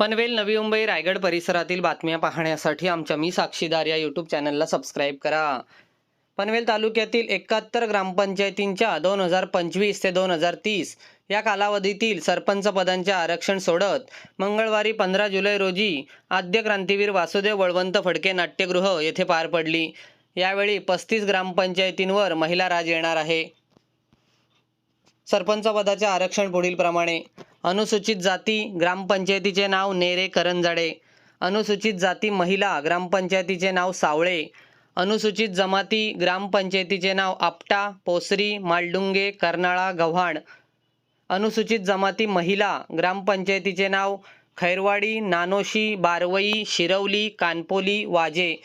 पनवेल नवी मुंबई रायगड परिसरातील बातम्या पाहण्यासाठी आमच्या मी साक्षीदार या यूट्यूब चॅनलला सबस्क्राईब करा. पनवेल तालुक्यातील एकाहत्तर ग्रामपंचायतींच्या दोन हजार पंचवीस ते दोन हजार तीस या कालावधीतील सरपंच पदांचे आरक्षण सोडत मंगळवारी पंधरा जुलै रोजी आद्य क्रांतीवीर वासुदेव बळवंत फडके नाट्यगृह येथे पार पडली. यावेळी पस्तीस ग्रामपंचायतींवर महिला राज येणार आहे. सरपंच आरक्षण पुढीलप्रमाणे. अनुसूचित जाती ग्रामपंचायतीचे नाव नेरे करंजाडे. अनुसूचित जाती महिला ग्रामपंचायतीचे नाव सावळे. अनुसूचित जमाती ग्रामपंचायतीचे नाव आपटा पोसरी मालडुंगे कर्नाळा गव्हाण. अनुसूचित जमाती महिला ग्रामपंचायतीचे नाव खैरवाडी नानोशी बारवई शिरवली कानपोली वाजे.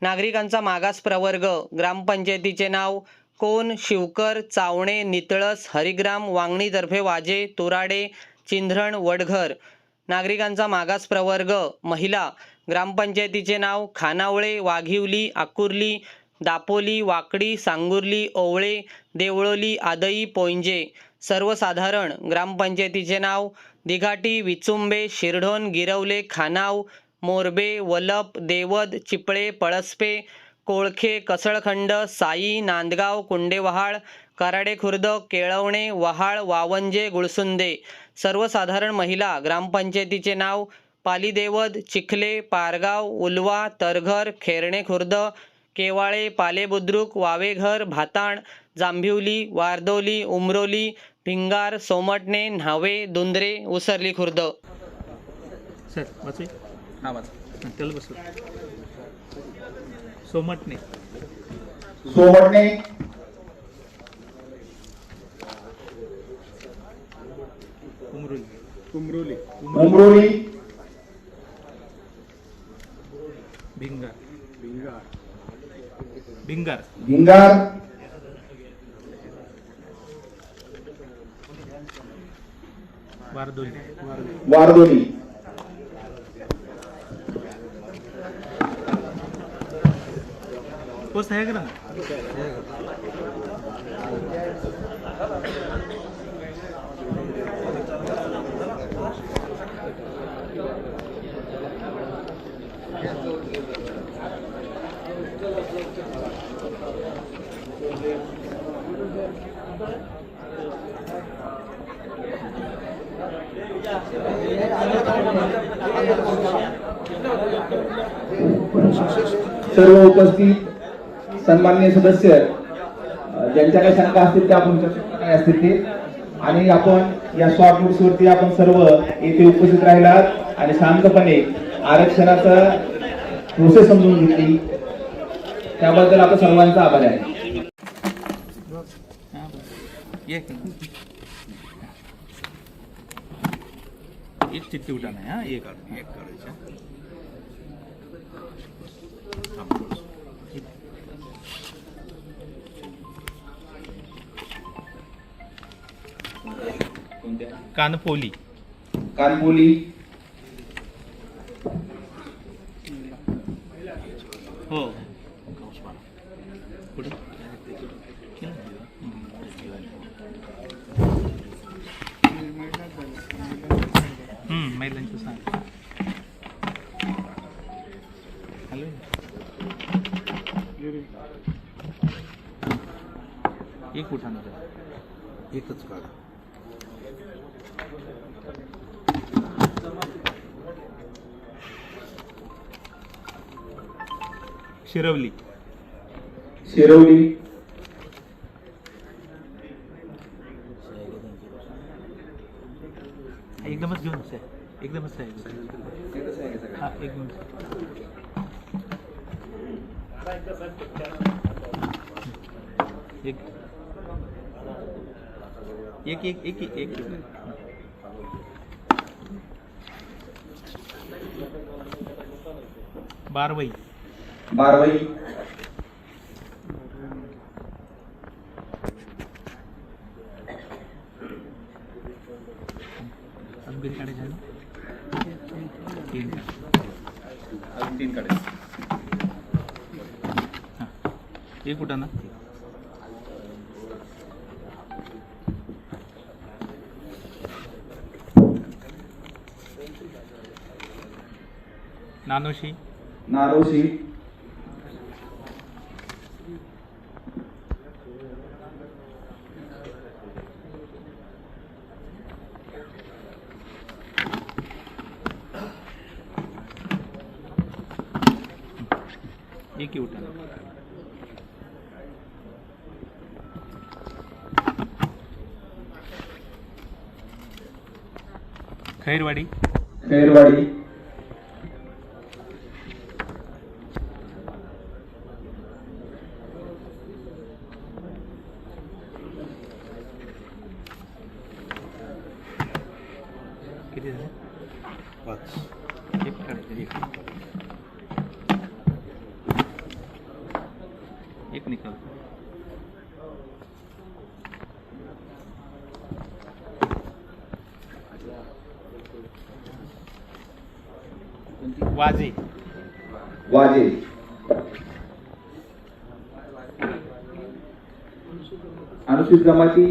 नागरिकांचा मागास प्रवर्ग ग्रामपंचायतीचे नाव कोण शिवकर चावणे नितळस हरिग्राम वांगणीतर्फे वाजे तोराडे चिंधरण वडघर. नागरिकांचा मागास प्रवर्ग महिला. ग्रामपंचायतीचे नाव खानावळे वाघिवली आकुर्ली दापोली वाकडी सांगुर्ली ओवळे देवळोली आदई पोंजे. सर्वसाधारण ग्रामपंचायतीचे नाव दिघाटी विचुंबे शिरढोण गिरवले खानाव मोरबे वलप देवद चिपळे पळसपे कोळखे कसळखंड साई नांदगाव कुंडेवहाळ कराडे खुर्द केळवणे वहाळ वावंजे गुळसुंदे. सर्वसाधारण महिला ग्रामपंचायतीचे नाव पालीदेवद चिखले पारगाव उलवा तरघर खेरणे खुर्द केवाळे पालेबुद्रुक वावेघर भाताण जांभिवली वारदोली उमरोली भिंगार सोमटणे न्हावे दुंद्रे उसरली खुर्द. सर वाचू हा सोमटणे. सोवडणे उमरुली. कुमरोली उमरोली. भिंगार. भिंगार. भिंगार. भिंगार. वारदोली. वारदोली. पोस्ट आहे का ना सर्व उपस्थित सन्माननीय सदस्य ज्यांच्या काही शंका असतील त्या आपण काय असतील ते. आणि आपण या शॉर्ट नोट्स वरती आपण सर्व येथे उपस्थित राहिलात आणि शांतपणे आरक्षणाचा प्रोसेस समजून घेतली. त्याबद्दल आपण सर्वांचा आभार आहे. एक चिठ्ठी उठाना है हाँ? एक एक करायचं कानपोली कानपोली हो. पुढे हम्म, महिलांचं सांग. हॅलो. एक उठाणार एकच काढा. शिरवली. शिरवली. एकदमच घेऊन एकदमच आहे. हा एक मिनिट. एक. एक एक एक एक बारवई बारवई? तीन हां कुठं ना? नानोशी. नारोशी एक ही उठा खैरवाडी खैरवाडी किती झाले पाच एक काढायचं एक एक निकाल वाजे आहे अनुसूचित जमाती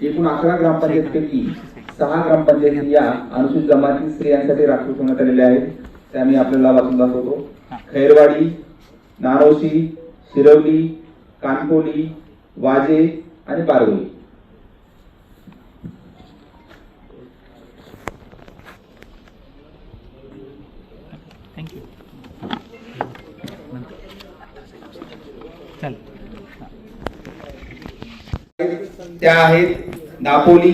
एकूण अकरा ग्रामपंचायतीपैकी सहा ग्रामपंचायती या अनुसूचित जमाती स्त्रियांसाठी राखीव ठेवण्यात आलेल्या आहेत. त्या मी आपल्याला वाचून दाखवतो. खैरवाडी नारोशी शिरवली कानकोली वाजे आणि पारवली. त्या आहेत. दापोली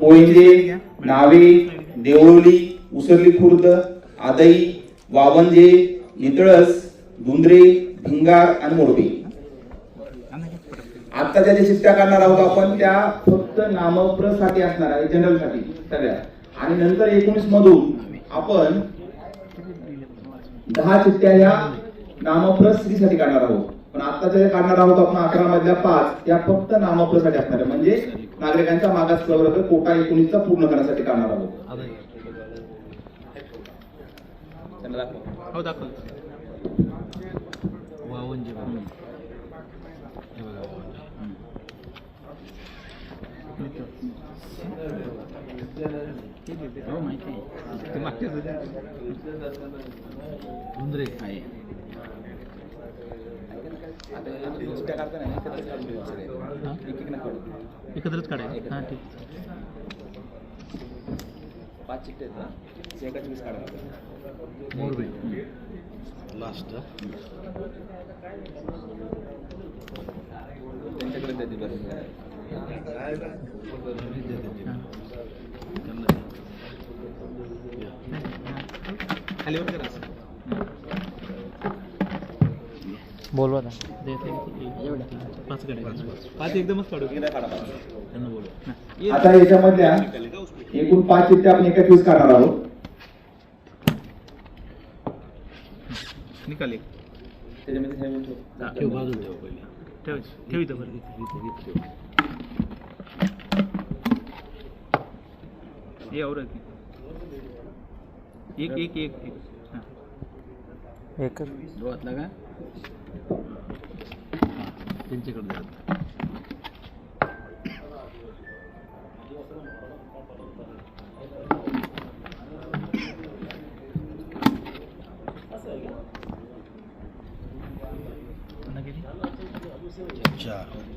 पोळिंजे नावे देवळोली उसरली खुर्द आदई वावंजे नितळस धुंद्रे भिंगार आणि मोरबी आता ज्या चिठ्ठ्या काढणार आहोत आपण. त्या फक्त नामप्रसाठी असणार आहे जनरलसाठी सगळ्या. आणि नंतर एकोणीस मधून आपण दहा चिठ्ठ्या ह्या नामप्र स्त्रीसाठी काढणार आहोत. पण आत्ताच्या ज्या काढणार आहोत आपण अकरा मधल्या पाच त्या फक्त नामप्रसाठी असणार आहे. म्हणजे नागरिकांच्या मागास प्रवर्ग कोटा एकोणीसचा पूर्ण करण्यासाठी काढणार आहोत. त्यांना एकत्रच काढायचं हां? ठीक. पाच चिठ्ठे आहेत ना एकाच वीस काढा मोरबी. लास्ट त्यांच्याकडे देते बरं खाली वर करा. बोलवा ना. पाच एकदमच काढू. आता याच्यामधल्या एकूण पाच चिठ्ठ्या आपण एका दिवस काढणार आहोत. निकाल एक. त्याच्यामध्ये हे म्हणतो. ठेव बाजूला ठेव पहिले. ठेव ठेव इथं बरं. हे औरत एक. एक एक एक हां. डोळ्यातला का त्यांच्याकडे जात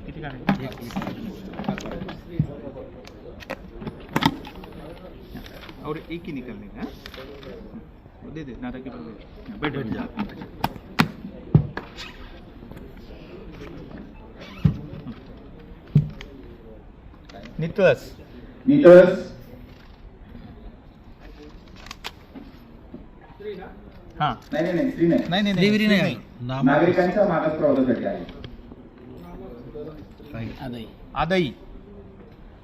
किती काढायचे और एक ही निकलने का? दे दे नाटक की बैठ बैठ जा नितळस. नितळस. हां. नाही नाही नाही स्त्री नाही. नाही नाही देवरी नाही. नागरिकांच्या मागास प्रवर्गासाठी आहे. आदई.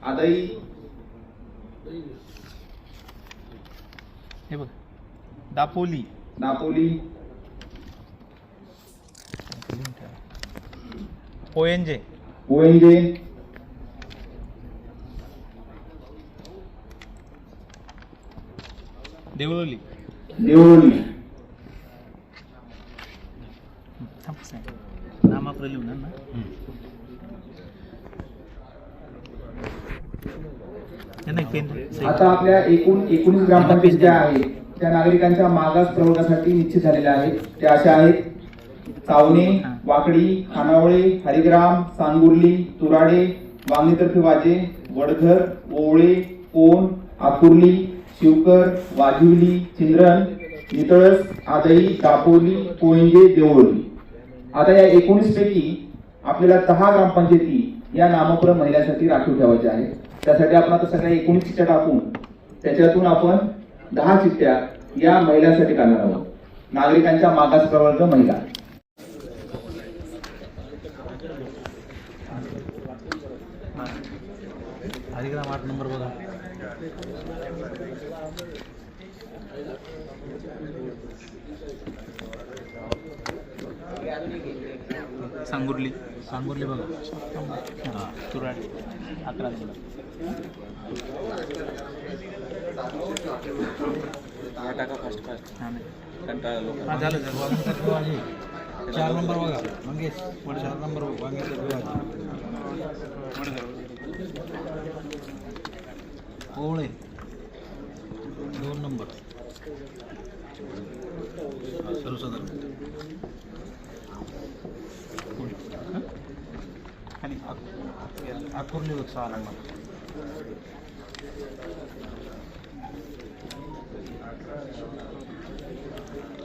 आदई. हे बघ. दापोली. नापोली पोयंजे ओएनजे. देवळोली देवळी नामाप्रं लिहून ना आता आपल्या एकूण एकोणीस ग्रामपंचायत ज्या आहेत त्या नागरिकांच्या मागास प्रवर्गासाठी निश्चित झालेल्या आहेत. त्या अशा आहेत. चावणे वाकडी खानावळे हरिग्राम सांगुर्ली तुराडे वांगीतर्फे वाजे वडघर ओवळे कोण आकुर्ली शिवकर वाजिवली चिंद्रन नितळस आदई दापोली कोळिंगे देवळी आता या एकोणीस पैकी आपल्याला दहा ग्रामपंचायती या नामपुर महिलांसाठी राखीव ठेवायच्या आहेत. त्यासाठी आपण आता सगळ्या एकोणीस चिठ्ठ्या टाकून त्याच्यातून आपण दहा चिठ्ठ्या या महिलांसाठी काढणार आहोत. नागरिकांच्या मागास प्रवर्ग महिला. अधिक्रम आठ नंबर बघा. सांगुर्ली. सांगुर्ली बघा. हां तुराड. अकरा नंबर हा टाका फास्ट फास्ट हां कंटाळा लोक झालं झालं. चार नंबर बघा मंगेश चार नंबर वांग्याचं ओवळे दोन नंबर सर्वसाधारण खाली आकुर्ली बघ सहा नंबर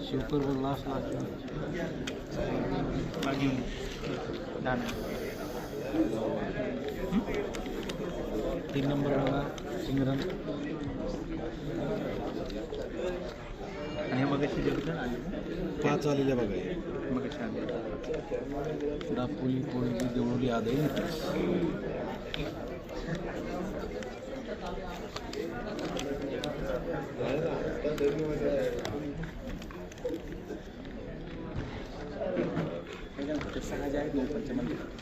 शिवपूर बघ लास्ट लास्ट बाकी दहा तीन नंबर बघा सिंगरन आणि मग पाच आलेल्या बघा मग दापोली पोळी देवळी सहा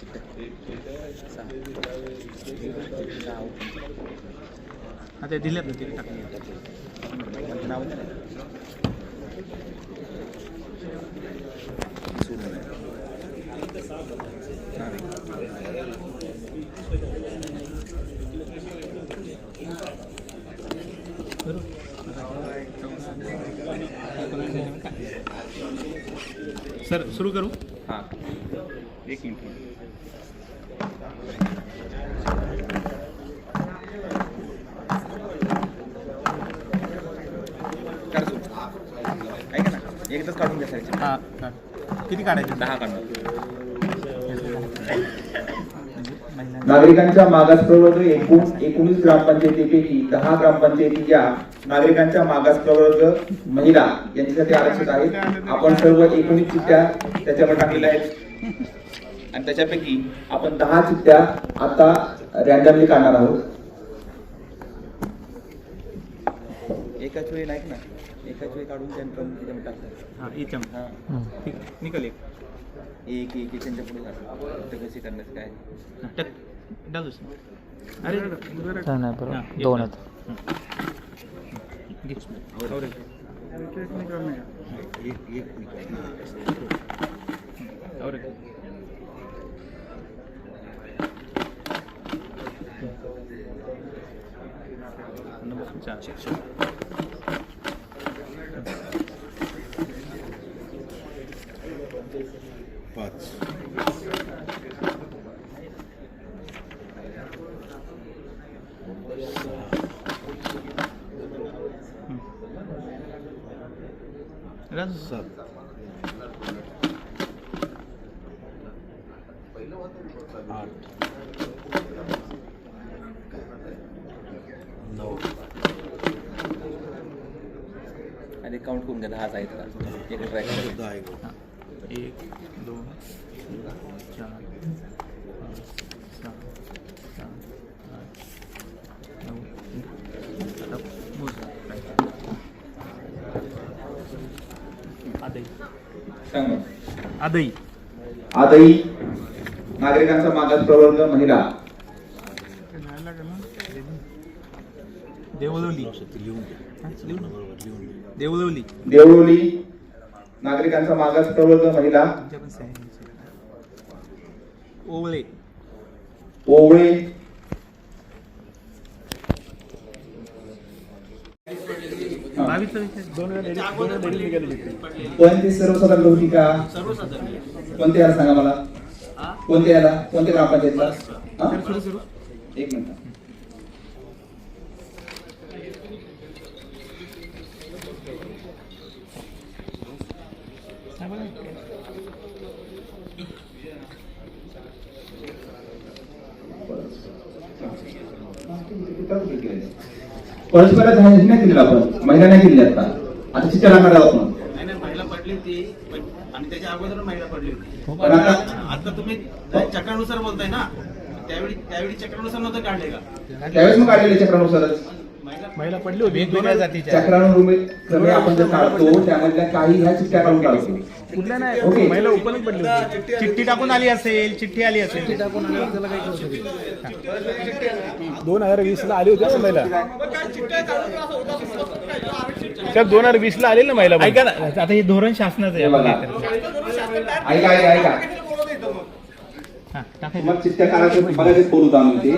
पंचामध्ये सहा हा ते दिल्यात ना ते टाकले नाव सर सुरू करू? हां. एक मिनिट काढ तू. ऐका ना एकदाच काढून घ्या साईडचे. हा. किती काढायचे दहा काढणार नागरिकांच्या मागास प्रवर्ग एकूण एकोणीस ग्रामपंचायतीपैकी दहा ग्रामपंचायती या नागरिकांच्या मागास प्रवर्ग महिला यांच्यासाठी आरक्षित आहेत आपण सर्व एकोणीस चिठ्ठ्या त्याच्यावर टाकलेल्या आहेत आणि त्याच्यापैकी आपण दहा चिठ्ठ्या आता रॅन्डमली काढणार आहोत. एकाच वेळी नाही ना एकाच वेळी काढून त्याच्यामध्ये टाकतात. हा हां. निकल एक. एक एक एक त्यांच्या पुढे काढतात ते कशी करण्याचं काय? अरे. नाही बरोबर. हा, एक दोन. आहेत. और एक. और नंबर चार. पाच राज. सात आठ नऊ आणि काउंट करून घ्या दहाच आहेत का एक ट्रॅक दहा एक हा. एक दोन चार पाच सहा सात आठ नऊ आता मोजा. आदई. सांगा. आदई. नागरिकांचा मागास प्रवर्ग महिला. देवलवली देवळोली नागरिकांचा मागास प्रवर्ग महिला. ओवळे. ओवळे हा. बावीसचा विषय दोन वेळा लेडीज दोन वेळा लेडीज निघालेली पण ती सर्वसाधारण का कोणत्या याला सांगा मला कोणत्या याला कोणत्या ग्रामपंचायतला हा? सुरू करू एक मिनिट परस्पर नाही नाही दिलेलं आपण. महिला नाही दिली आता. आता लागणार आहोत आपण. नाही नाही महिला पडली होती. आणि त्याच्या अगोदर महिला पडली होती. पण आता आता तुम्ही चक्रानुसार बोलताय ना? त्यावेळी त्यावेळी चक्रानुसार नव्हतं काढले का? त्यावेळेस मग काढलेले चक्रानुसारच. महिला पडली होती. वेगवेगळ्या जातीच्या. आपण जर काढतो त्यामधल्या काही ह्या चिठ्ठ्या काढून काढतो कुठल्या नाही. महिला ओपनच पडली होती. चिठ्ठी टाकून आली असेल चिठ्ठी आली असेल. चिठ्ठी टाकून आली त्याला काही करू दोन हजार वीस ला आली होती ना महिला. साहेब दोन हजार वीस ला आली ना महिला ऐका ना. आता हे धोरण शासनाचं आहे. बघा. ऐका ऐका ऐका. हा. मग काढायचं मला बोलू आम्ही ते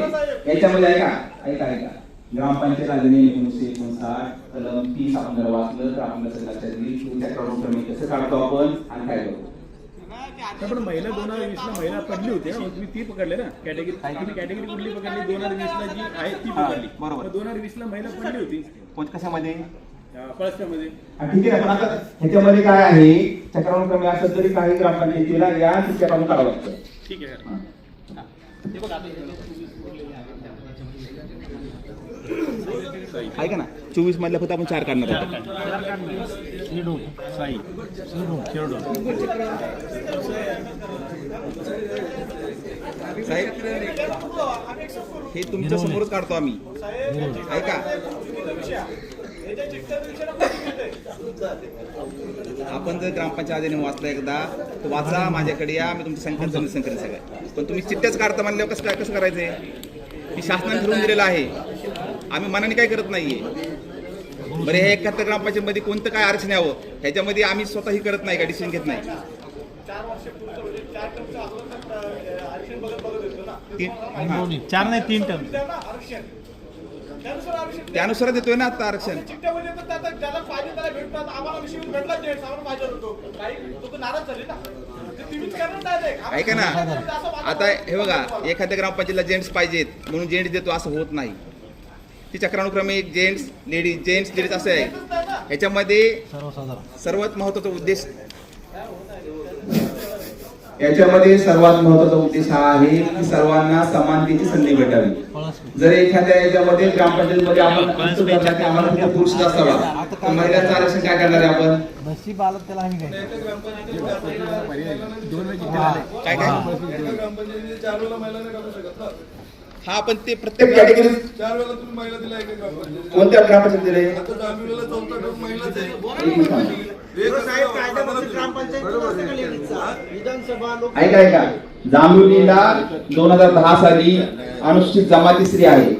याच्यामध्ये ऐका ऐका ऐका. ग्रामपंचायत अधिनियम एकोणीसशे एकोणसाठ कलम तीस आपण जर वाचलं तर आपल्याला सगळं लक्षात येईल की चक्रानुक्रमे कसं काढतो आपण आणि काय करतो. पण महिला दोन हजार वीस ला महिला पडली होती तुम्ही ती पकडले ना. कॅटेगरी कॅटेगरी कुठली पकडली? दोन हजार वीस ला जी आहे ती पकडली. बरोबर. दोन हजार वीस ला महिला पडली होती. कोण? कशामध्ये? हा, ठीक आहे. पण आता ह्याच्यामध्ये काय आहे? चक्रानुक्रमे असं तरी काही ग्रामपंचायतीला या चिठ्ठ्या काढून काढावं लागतं. ठीक आहे. हा. ऐका ना? चोवीस मधल्या फक्त आपण चार काढणार आहोत. साहेब हे तुमच्या समोरच काढतो आम्ही. ऐका आपण जर ग्रामपंचायत अधिनियम वाचला एकदा तर वाचा माझ्याकडे या मी तुमच्या संख्या निरसन करेन सगळं. पण तुम्ही चिठ्ठ्याच काढता म्हणल्यावर कसं काय कसं करायचंय? की शासनाने ठरवून दिलेलं आहे. आम्ही मनाने काय करत नाहीये बरं हे एकाहत्तर ग्रामपंचायत मध्ये कोणतं काय आरक्षण यावं ह्याच्यामध्ये आम्ही स्वतःही करत नाही का डिसिजन घेत नाही तीन- हा. चार नाही तीन टर्म त्यानुसार देतोय ना आता आरक्षण चिठ्ठ्यामध्ये तर त्याचा ज्याला पाहिजे त्याला भेटतात आम्हाला विषय भेटला जेंट्स आम्हाला पाहिजे होतो काही लोक नाराज झाले ना ते तुम्हीच करणार direct. आम्हाला ऐका ना असं वाटतं. आता हे बघा एखाद्या ग्रामपंचायतीला जेंट्स पाहिजेत म्हणून जेंट्स देतो असं होत नाही ती चक्रानुक्रमे जेंट्स लेडीज जेंट्स लेडीज असं आहे ह्याच्यामध्ये सर्वात महत्त्वाचा उद्देश याच्यामध्ये सर्वात महत्त्वाचा उद्देश हा आहे की सर्वांना समानतेची संधी भेटावी. जर एखाद्या याच्यामध्ये ग्रामपंचायतीमध्ये आपण आम्हाला फक्त पुरुष असावा. तर महिलांचं आरक्षण काय करणार आहे आपण? काय काय हा पण ते प्रत्येक कॅटेगरी चार वेळेला तुम्ही महिला दिला. कोणत्या ग्रामपंचायत दिले आता दहावी वेळेला चौथा टर्म महिलाच आहे. थांबा. ऐका ऐका. जांभुलीला दोन हजार दहा साली अनुसूचित जमाती स्त्री आहे.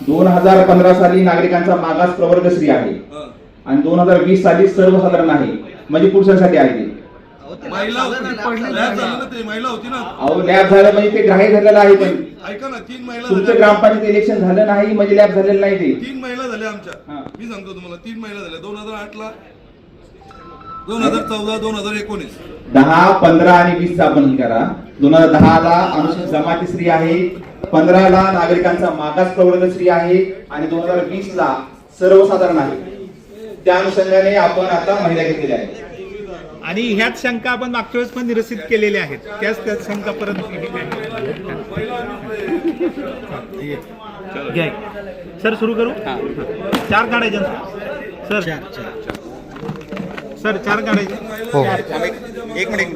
दोन हजार पंधरा साली नागरिकांचा मागास प्रवर्ग स्त्री आहे. आणि दोन हजार वीस साली सर्वसाधारण आहे. म्हणजे पुरुषांसाठी आहे. ते महिला होती. लॅब झालं ना ते महिला होती ना? अहो लॅब झालं म्हणजे ते ग्राह्य झालेलं आहे पण. ऐका ना तीन महिला तुमचं झाल्या ग्रामपंचायत इलेक्शन झालं नाही म्हणजे लॅब झालेलं नाही ते. तीन महिला झाल्या हा. आमच्या मी सांगतो तुम्हाला तीन महिला झाल्या. दोन हजार आठ ला दोन हजार चौदा दोन हजार एकोणीस. दहा पंधरा आणि वीस चा आपण करा. दोन हजार दहा ला अनुसूचित जमाती स्त्री आहे पंधरा ला नागरिकांचा मागास प्रवर्ग स्त्री आहे आणि दोन हजार वीस ला सर्वसाधारण आहे. त्या अनुषंगाने आपण आता महिला घेतलेल्या आहेत. आणि ह्याच शंका आपण मागच्या वेळेस पण निरसित केलेल्या आहेत. त्याच त्याच शंका परत सर सुरू करू? चार काढायचे सर. सर चार काढायचे. मिनिट एक मिनिट.